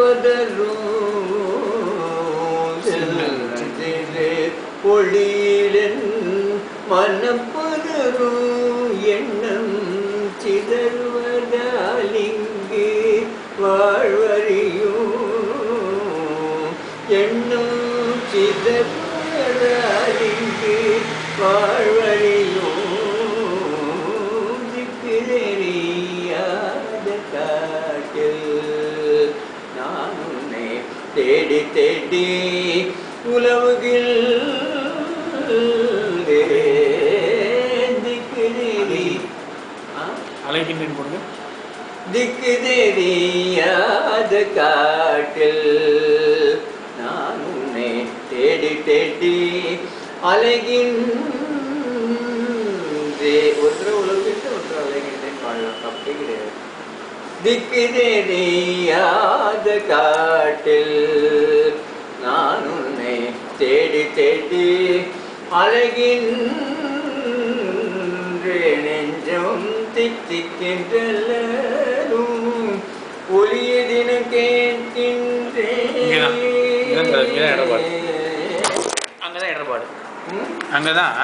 പകരൂതിലെ പൊളിയിലൻ മനപ്പതറൂ എണ്ണം ചിതറുവതാലിങ്കി വാഴ്വറിയൂ. എണ്ണം ചിതറുവതാലിങ്കി വാ தேடி தேடி ஆ அலைகின்றேன் போடுங்க திக்கு தெரியாத காட்டில் நான் உன்னை தேடி தேடி அலைகின்றே ஒருத்தர உலகிட்டு ஒருத்தர் அலைகின்றேன். பாடலாம் தப்பே கிடையாது. திக்கு தெரியாத காட்டில் நான் உன்னை தேடி தேடி அழகின்றேன் நெஞ்சம் தித்திக்கின்றலும் ஒளிய தினம் இங்கதான். இங்கதான் இங்கதான் இடபாடு. கேட்கின்றேன் அங்கே தான் இடர்பாடு ம்? அங்கே தான்